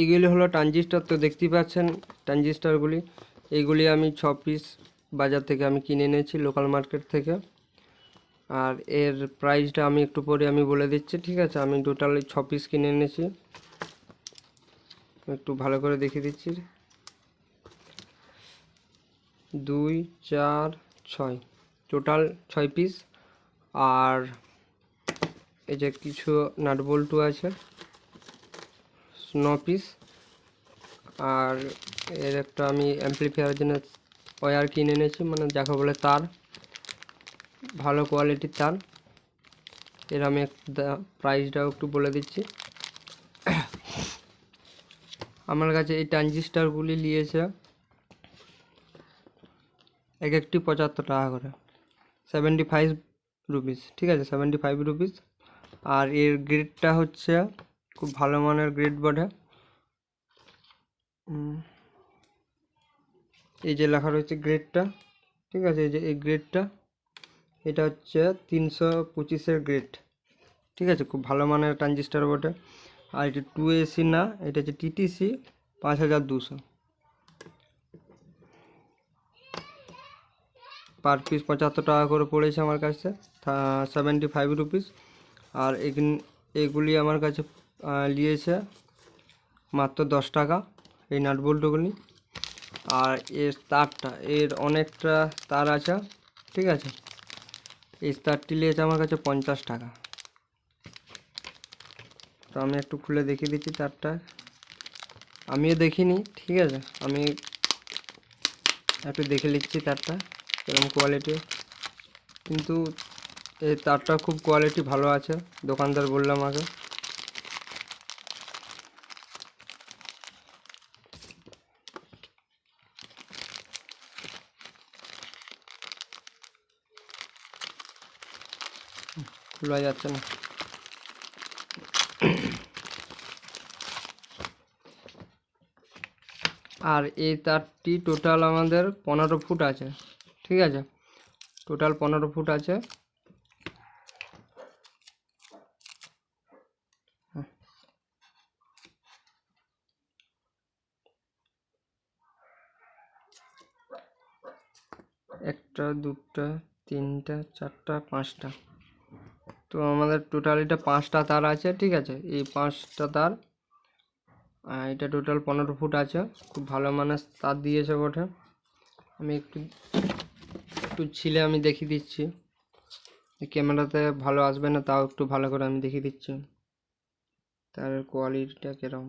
এইগুলি হলো ট্রানজিস্টার, তো দেখতেই পাচ্ছেন ট্রানজিস্টারগুলি। এইগুলি আমি ছ পিস বাজার থেকে আমি কিনে এনেছি লোকাল মার্কেট থেকে। আর এর প্রাইসটা আমি একটু পরে আমি বলে দিচ্ছি, ঠিক আছে? আমি টোটাল ছ পিস কিনে এনেছি। একটু ভালো করে দেখিয়ে দিচ্ছি। দুই, চার, ছয় টোটাল ছয় পিস আর এই যে কিছু নাটবল্টু আছে। ন পিস আর এর একটা আমি অ্যাম্পলিফায়ারের জন্য ওয়্যার কিনে এনেছি মানে যাকে বলে তার। ভালো কোয়ালিটির তার। এর আমি প্রাইসটাও একটু বলে দিচ্ছি। আমার কাছে এই ট্রানজিস্টারগুলি নিয়েছে এক একটি পঁচাত্তর টাকা করে। সেভেন্টি ফাইভ রুপিস ঠিক আছে? সেভেন্টি ফাইভ রুপিস আর এর গ্রেডটা হচ্ছে খুব ভালো মানের গ্রেড বটে। এই যে লেখা রয়েছে গ্রেডটা ঠিক আছে? এই যে এই গ্রেডটা এটা হচ্ছে তিনশো পঁচিশের গ্রেড ঠিক আছে? খুব ভালো মানের ট্রানজিস্টার বটে। আর এটা টু এসি না এটা হচ্ছে টিটিসি পাঁচ হাজার দুশো। পার পিস পঁচাত্তর টাকা করে পড়েছে আমার কাছে সেভেন্টি ফাইভ রুপিস আর এগুলি আমার কাছে নিয়েছে মাত্র দশ টাকা এই নাট বল্টুগুলি আর এর তারটা, এর অনেকটা তার আছে, ঠিক আছে? এই তারটি নিয়েছে আমার কাছে পঞ্চাশ টাকা। তো আমি একটু খুলে দেখিয়ে দিচ্ছি তারটা। আমিও দেখিনি, ঠিক আছে? আমি একটু দেখে নিচ্ছি তারটা কীরকম কোয়ালিটি কিন্তু এই তারটা খুব কোয়ালিটি ভালো আছে, দোকানদার বললাম আগে খোলা যাচ্ছে না। আর এই তারটি টোটাল আমাদের পনেরো ফুট আছে, ঠিক আছে? টোটাল পনেরো ফুট আছে। একটা, দুটা, তিনটা, চারটা, পাঁচটা। তো আমাদের টোটাল এটা পাঁচটা তার আছে, ঠিক আছে? এই পাঁচটা তার এটা টোটাল পনেরো ফুট আছে। খুব ভালো মানে তার দিয়েছে বটে। আমি একটু একটু ছিলে আমি দেখিয়ে দিচ্ছি। ক্যামেরাতে ভালো আসবে না, তাও একটু ভালো করে আমি দেখিয়ে দিচ্ছি। তার কোয়ালিটিটা কীরকম?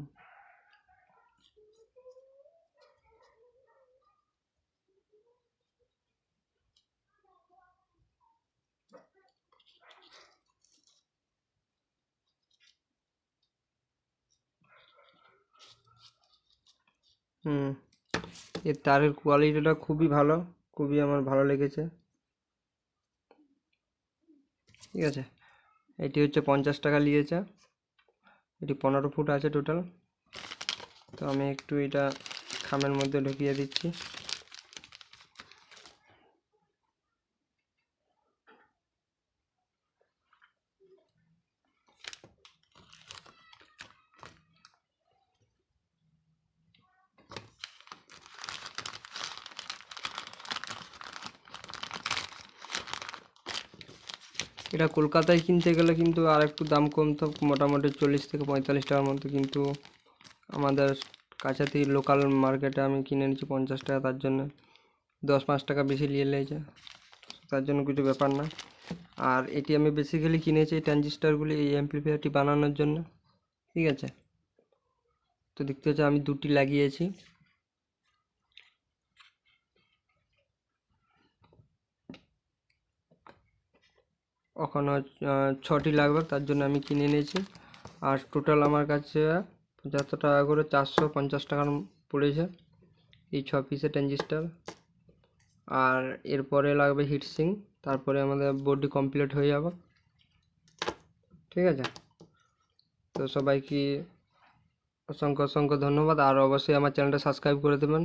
হুম এর তারের কোয়ালিটিটা খুবই ভালো, খুবই আমার ভালো লেগেছে। ঠিক আছে, এটি হচ্ছে পঞ্চাশ টাকা নিয়েছে এটি পনেরো ফুট আছে টোটাল তো আমি একটু এটা খামের মধ্যে ঢুকিয়ে দিচ্ছি। এটা কলকাতায় কিনতে গেলে কিন্তু আর একটু দাম কমতো মোটামুটি চল্লিশ থেকে পঁয়তাল্লিশ টাকার মতো কিন্তু আমাদের কাছাতেই লোকাল মার্কেটে আমি কিনে নিচ্ছি পঞ্চাশ টাকা তার জন্য। দশ পাঁচ টাকা বেশি নিয়ে লেগেছে তার জন্য কিছু ব্যাপার না। আর এটি আমি বেসিক্যালি কিনেছি এই ট্রানজিস্টারগুলি এই অ্যাম্পলিফায়ারটি বানানোর জন্য। ঠিক আছে? তো দেখতে হচ্ছে আমি দুটি লাগিয়েছি। ওখানে ছটি লাগবে, তার জন্য আমি কিনে নিয়েছি। আর টোটাল আমার কাছে পঁচাত্তর টাকা করে চারশো পঞ্চাশ টাকার পড়েছে এই ছ পিসের ট্রানজিস্টার আর এরপরে লাগবে হিটসিং তারপরে আমাদের বডি কমপ্লিট হয়ে যাবে। ঠিক আছে? তো সবাইকে অসংখ্য অসংখ্য ধন্যবাদ। আর অবশ্যই আমার চ্যানেলটা সাবস্ক্রাইব করে দেবেন।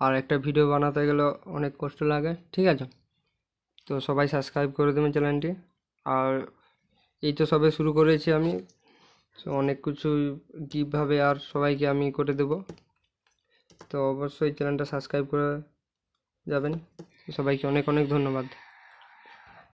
আর একটা ভিডিও বানাতে গেলে অনেক কষ্ট লাগে। ঠিক আছে? তো সবাই সাবস্ক্রাইব করে দেবেন চ্যানেলটি আর এই তো সবে শুরু করেছি আমি। সো অনেক কিছু কীভাবে আর সবাইকে আমি করে দেব। তো অবশ্যই চ্যানেলটা সাবস্ক্রাইব করে যাবেন। সবাইকে অনেক অনেক ধন্যবাদ।